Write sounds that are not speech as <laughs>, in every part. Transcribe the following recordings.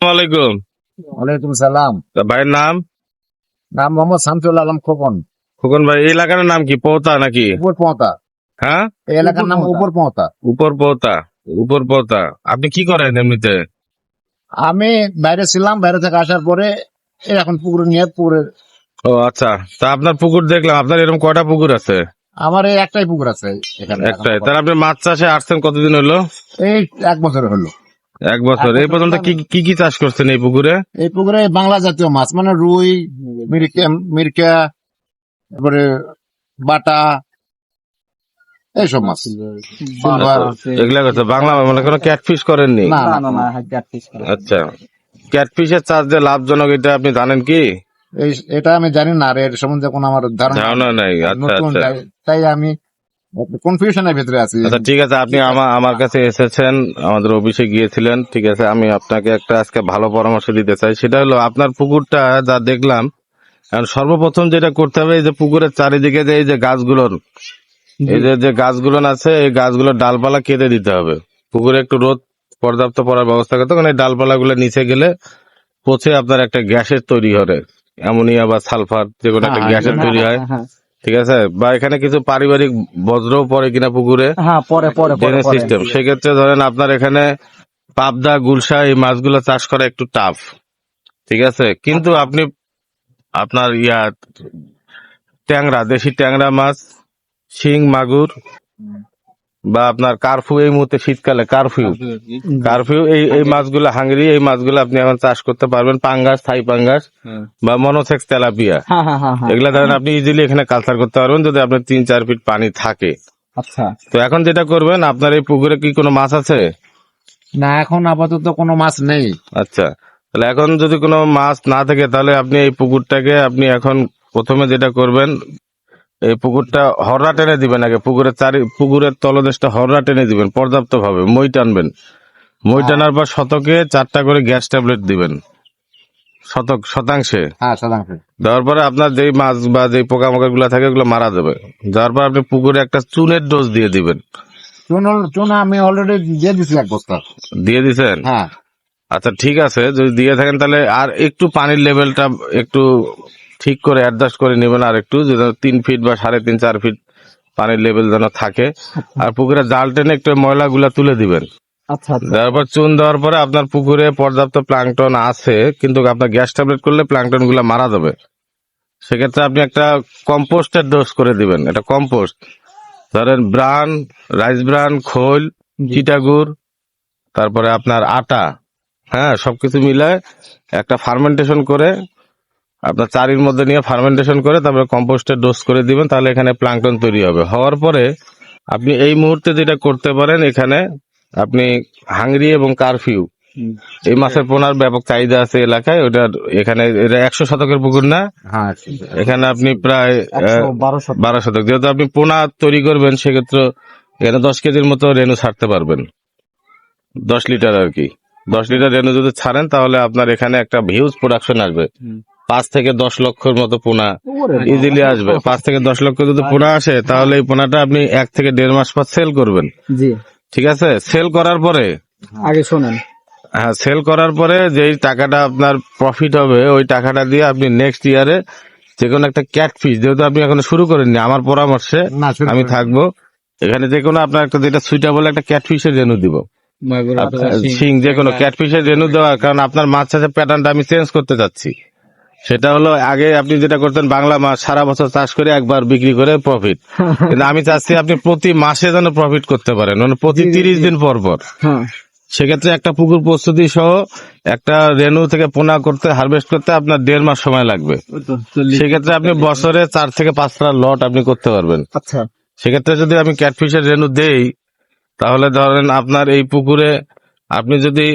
আলাইকুম। ওয়ালাইকুম সালাম। তা ভাইয়ের নাম? নাম মোহাম্মদ শামসুল আলম খোকন। খোকন ভাই এই এলাকার নাম কি পৌতা নাকি? উপর পৌতা হ্যাঁ? এই এলাকার নাম উপর পৌতা উপর পৌতা উপর পৌতা আপনি কি করেন এমনিতে? আমি বাইরে ছিলাম বাইরে থেকে আসার পরে এই এখন পুকুর নিয়ে পুকুরের ও আচ্ছা। তা আপনার পুকুর দেখলাম আপনার এরকম কয়টা পুকুর আছে? আমার এই একটাই পুকুর আছে এখানে। একটাই। তাহলে আপনি মাছ চাষে আসছেন কতদিন হলো? এই এক বছর হলো। এক বছর। এই পর্যন্ত কি কি কি চাষ করছেন এই পুকুরে? এই পুকুরে বাংলা জাতীয় মাছ মানে রুই মিরকা মিরকা তারপরে বাটা এইসব মাছ। এগুলা করছে। বাংলা মানে কোনো ক্যাটফিশ করেননি? না না, না আচ্ছা। ক্যাটফিশের চাষ যে লাভজনক এটা আপনি জানেন কি? এই এটা আমি জানি না আর এর সম্বন্ধে কোনো আমার ধারণা নাই। আচ্ছা আচ্ছা। তাই আমি কনফিউশনের ভিতরে আছি। আচ্ছা ঠিক আছে আপনি আমার আমার কাছে এসেছেন আমাদের অফিসে গিয়েছিলেন ঠিক আছে আমি আপনাকে একটা আজকে ভালো পরামর্শ দিতে চাই। সেটা হলো আপনার পুকুরটা যা দেখলাম এখন সর্বপ্রথম যেটা করতে হবে এই যে পুকুরের চারিদিকে যে এই যে গাছগুলো এই যে যে গাছগুলো আছে এই গাছগুলোর ডালপালা কেটে দিতে হবে। পুকুরে একটু রোদ পর্যাপ্ত পড়ার ব্যবস্থা করতে কারণ এই ডালপালা গুলো নিচে গেলে পচে আপনার একটা গ্যাসের তৈরি হবে অ্যামোনিয়া বা সালফার যে কোনো একটা হ্যাঁ, গ্যাসের হ্যাঁ, তৈরি হয়। ঠিক আছে? বা এখানে কিছু পারিবারিক বজ্র পড়ে কিনা পুকুরে? হ্যাঁ পরে পরে পরে ড্রেনেজ সিস্টেম সেক্ষেত্রে ধরেন আপনার এখানে পাবদা গুলশা এই মাছগুলো চাষ করা একটু টাফ ঠিক আছে? কিন্তু আপনি আপনার ইয়া ট্যাংরা দেশি ট্যাংরা মাছ শিং মাগুর বা আপনার কারফিউ এই মুহূর্তে শীতকালে কারফিউ কারফিউ এই এই মাছগুলো হাঙ্গরি এই মাছগুলো আপনি এখন চাষ করতে পারবেন। পাঙ্গাস থাই পাঙ্গাস বা মনোসেক্স তেলাপিয়া। হ্যাঁ হ্যাঁ হ্যাঁ হ্যাঁ। এগুলা ধরেন আপনি ইজিলি এখানে কালচার করতে পারবেন যদি আপনার তিন চার ফিট পানি থাকে। আচ্ছা। তো এখন যেটা করবেন আপনার এই পুকুরে কি কোনো মাছ আছে? না এখন আপাতত কোনো মাছ নেই। আচ্ছা। তাহলে এখন যদি কোনো মাছ না থাকে তাহলে আপনি এই পুকুরটাকে আপনি এখন প্রথমে যেটা করবেন এই পুকুরটা হররা টেনে দিবেন আগে। পুকুরের চারি পুকুরের তলদেশটা হররা টেনে দিবেন পর্যাপ্ত ভাবে মই টানবেন। মই টানার পর শতকে চারটা করে গ্যাস ট্যাবলেট দিবেন। শতক শতাংশে। হ্যাঁ শতাংশ। দেওয়ার পরে আপনার যেই মাছ বা যেই পোকামাকড়গুলা থাকে ওগুলো মারা যাবে। যাওয়ার পর আপনি পুকুরে একটা চুনের ডোজ দিয়ে দিবেন। চুন আমি অলরেডি দিয়ে দিছি এক বস্তা। দিয়ে দিছেন? হ্যাঁ। আচ্ছা ঠিক আছে। যদি দিয়ে থাকেন তাহলে আর একটু পানির লেভেলটা একটু ঠিক করে অ্যাডজাস্ট করে নেবেন আর একটু যেন তিন ফিট বা সাড়ে তিন চার ফিট পানির লেভেল যেন থাকে। আর পুকুরে জাল টেনে একটু ময়লাগুলা তুলে দিবেন। আচ্ছা আচ্ছা। দেওয়ার পর চুন দেওয়ার পরে আপনার পুকুরে পর্যাপ্ত প্লাংটন আছে কিন্তু আপনার গ্যাস ট্যাবলেট করলে প্লাংটনগুলা মারা যাবে। সেক্ষেত্রে আপনি একটা কম্পোস্টের ডোজ করে দিবেন এটা কম্পোস্ট ধরেন ব্রান রাইস ব্রান খোল চিটাগুড় তারপরে আপনার আটা হ্যাঁ সবকিছু মিলায় একটা ফার্মেন্টেশন করে আপনার চারির মধ্যে নিয়ে ফার্মেন্টেশন করে তারপরে কম্পোস্টের ডোজ করে দিবেন তাহলে এখানে প্লাংটন তৈরি হবে। হওয়ার পরে আপনি এই মুহূর্তে যেটা করতে পারেন এখানে আপনি হাংরি এবং কারফিউ এই মাছের পোনার ব্যাপক চাহিদা আছে এলাকায় ওটার এখানে এটা একশো শতকের পুকুর না? হ্যাঁ এখানে আপনি প্রায় বারো শতক। যেহেতু আপনি পোনা তৈরি করবেন সেক্ষেত্রে এখানে দশ কেজির মতো রেনু ছাড়তে পারবেন। দশ লিটার আর কি। দশ লিটার রেনু যদি ছাড়েন তাহলে আপনার এখানে একটা হিউজ প্রোডাকশন আসবে। পাঁচ থেকে দশ লক্ষর মতো পোনা ইজিলি আসবে। পাঁচ থেকে দশ লক্ষ যদি পোনা আসে তাহলে এই পোনাটা আপনি এক থেকে দেড় মাস পর সেল করবেন। ঠিক আছে? সেল করার পরে আগে শোনেন। হ্যাঁ সেল করার পরে যেই টাকাটা আপনার প্রফিট হবে ওই টাকাটা দিয়ে আপনি নেক্সট ইয়ারে যে কোনো একটা ক্যাট ফিস যেহেতু আপনি এখন শুরু করেননি আমার পরামর্শে আমি থাকব। এখানে যে কোনো আপনার একটা যেটা সুইটেবল একটা ক্যাটফিশের রেনু দিব। সিং যে কোনো ক্যাটফিশের রেনু দেওয়া কারণ আপনার মাছ চাষের প্যাটার্নটা আমি চেঞ্জ করতে চাচ্ছি। সেটা হলো আগে আপনি যেটা করতেন বাংলা মাছ সারা বছর চাষ করে একবার বিক্রি করে প্রফিট <laughs> কিন্তু আমি চাচ্ছি আপনি প্রতি মাসে যেন প্রফিট করতে পারেন মানে প্রতি তিরিশ দিন পর পর। হ্যাঁ। সেক্ষেত্রে একটা পুকুর প্রস্তুতি সহ একটা রেনু থেকে পোনা করতে হারভেস্ট করতে আপনার দেড় মাস সময় লাগবে। সেক্ষেত্রে আপনি বছরে চার থেকে পাঁচটা লট আপনি করতে পারবেন। আচ্ছা। সেক্ষেত্রে যদি আমি ক্যাটফিশের রেনু দেই তাহলে ধরেন আপনার এই পুকুরে আপনি যদি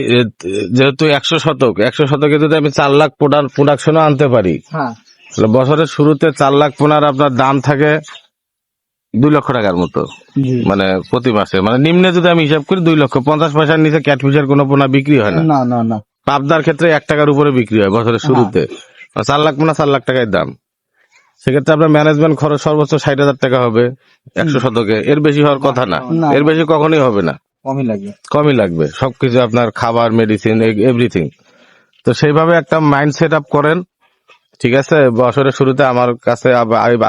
যেহেতু একশো শতক একশো শতকে যদি আমি চার লাখ প্রোডাকশনও আনতে পারি হ্যাঁ। তাহলে বছরের শুরুতে চার লাখ পোনার আপনার দাম থাকে দুই লক্ষ টাকার মতো মানে প্রতি মাসে। মানে নিম্নে যদি আমি হিসাব করি দুই লক্ষ পঞ্চাশ পয়সার নিচে ক্যাটফিশের কোনো পোনা বিক্রি হয় না। না পাবদার ক্ষেত্রে এক টাকার উপরে বিক্রি হয় বছরের শুরুতে। চার লাখ পোনা চার লাখ টাকায় দাম। সেক্ষেত্রে আপনার ম্যানেজমেন্ট খরচ সর্বোচ্চ ষাট হাজার টাকা হবে একশো শতকে। এর বেশি হওয়ার কথা না। এর বেশি কখনোই হবে না। কমই লাগে। কমই লাগবে। সবকিছু আপনার খাবার মেডিসিন এভরিথিং তো সেইভাবে একটা মাইন্ড সেট আপ করেন ঠিক আছে? বছরের শুরুতে আমার কাছে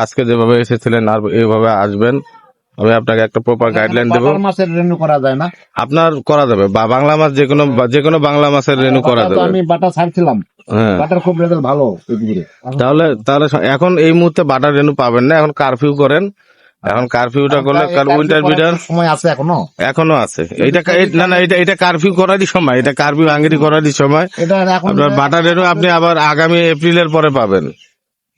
আজকে যেভাবে এসেছিলেন আর এইভাবে আসবেন আমি আপনাকে একটা প্রপার গাইডলাইন দেবো। মাছের রেনু করা যায় না? আপনার করা যাবে। বা বাংলা মাছ যে কোনো যে কোনো বাংলা মাছের রেনু করা যাবে। আমি বাটা ছাড়ছিলাম। হ্যাঁ। বাটার খুব রেজাল্ট ভালো তাহলে তাহলে এখন এই মুহূর্তে বাটার রেনু পাবেন না। এখন কারফিউ করেন। এখন কারফিউটা করলে উইন্টার বিডার সময় আছে এখনও? এখনও আছে। এটা না না এটা এটা কারফিউ করারই সময়। এটা কারফিউ আঙ্গিরি করারই সময়। এটা এখন আপনার বাটার আপনি আবার আগামী এপ্রিলের পরে পাবেন।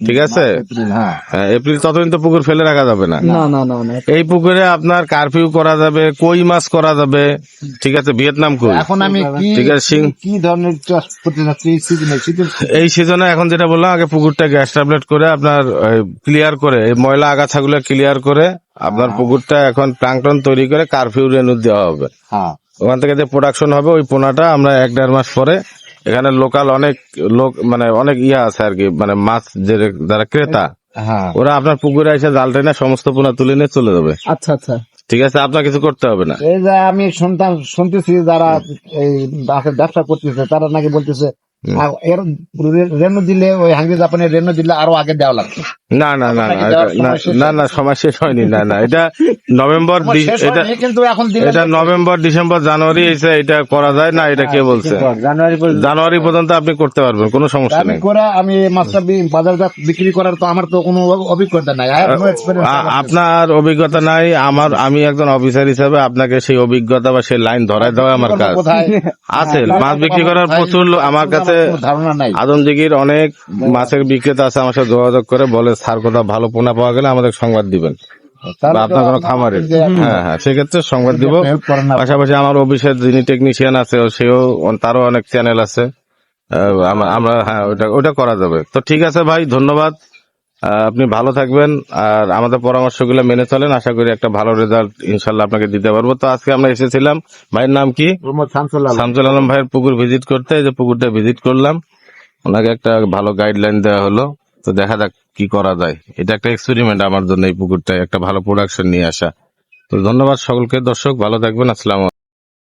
ঠিক আছে? এপ্রিল, হ্যাঁ। হ্যাঁ, এপ্রিল ততদিন তো পুকুর ফেলে রাখা যাবে না। না না না না এই পুকুরে আপনার কারফিউ করা যাবে কই মাছ করা যাবে ঠিক আছে? ভিয়েতনাম কই? এখন আমি ঠিক আছে, সিং- কি ধরনের চাষ করতে যাচ্ছি সিজনে এই সিজনে এখন যেটা বললাম আগে পুকুরটা গ্যাস ট্যাবলেট করে আপনার ক্লিয়ার করে এই ময়লা আগাছাগুলো ক্লিয়ার করে আপনার পুকুরটা এখন প্লাঙ্কটন তৈরি করে কারফিউ রেনু দেওয়া হবে। হ্যাঁ। ওখান থেকে যে প্রোডাকশন হবে ওই পোনাটা আমরা এক দেড় মাস পরে এখানে লোকাল অনেক লোক মানে অনেক ইয়া আছে আর কি মানে মাছ যারা ক্রেতা হ্যাঁ। ওরা আপনার পুকুরে এসে জাল টেনে সমস্ত পোনা তুলে নিয়ে চলে যাবে। আচ্ছা আচ্ছা। ঠিক আছে আপনার কিছু করতে হবে না। এই যে আমি শুনতাম শুনতেছি যারা এই ব্যবসা করতেছে তারা নাকি বলতেছে এর রেনু দিলে ওই হাঙ্গি জাপানের রেনু দিলে আরও আগে দেওয়া লাগবে। না না না না না সময় শেষ না না সময় শেষ হয়নি না না এটা নভেম্বর এটা কিন্তু এখন এটা নভেম্বর ডিসেম্বর জানুয়ারি এসে এটা করা যায় না এটা কে বলছে? জানুয়ারি পর্যন্ত। আপনি করতে পারবেন কোনো সমস্যা নেই। করে আমি মাছটা বাজারজাত বিক্রি করার তো আমার তো কোনো অভিজ্ঞতা নাই। আপনার অভিজ্ঞতা নাই আমার আমি একজন অফিসার হিসাবে আপনাকে সেই অভিজ্ঞতা বা সেই লাইন ধরাই দেওয়া আমার কাজ। আছে মাছ বিক্রি করার প্রচুর আমার কাছে ধারণা নাই। আদমদিঘির অনেক মাছের বিক্রেতা আছে আমার সাথে যোগাযোগ করে বলে স্যার কোথাও ভালো পোনা পাওয়া গেলে আমাদের সংবাদ দিবেন। বা আপনার কোনো খামারের। হ্যাঁ হ্যাঁ সেক্ষেত্রে সংবাদ দিব। পাশাপাশি আমার অফিসের যিনি টেকনিশিয়ান আছে সেও তারও অনেক চ্যানেল আছে। আমরা হ্যাঁ ওটা ওটা করা যাবে। তো ঠিক আছে ভাই ধন্যবাদ। আপনি ভালো থাকবেন। আর আমাদের পরামর্শগুলো মেনে চলেন। আশা করি একটা ভালো রেজাল্ট ইনশাল্লাহ আপনাকে দিতে পারব। তো আজকে আমরা এসেছিলাম ভাইয়ের নাম কি? শামসুল আলম। শামসুল আলম ভাইয়ের পুকুর ভিজিট করতে। এই যে পুকুরটা ভিজিট করলাম ওনাকে একটা ভালো গাইডলাইন দেওয়া হলো। তো দেখা যাক কি করা যায়। এটা একটা এক্সপেরিমেন্ট আমার জন্য এই পুকুরটায়, একটা ভালো প্রোডাকশন নিয়ে আসা। তো ধন্যবাদ সকলকে। দর্শক, ভালো থাকবেন। আসসালাম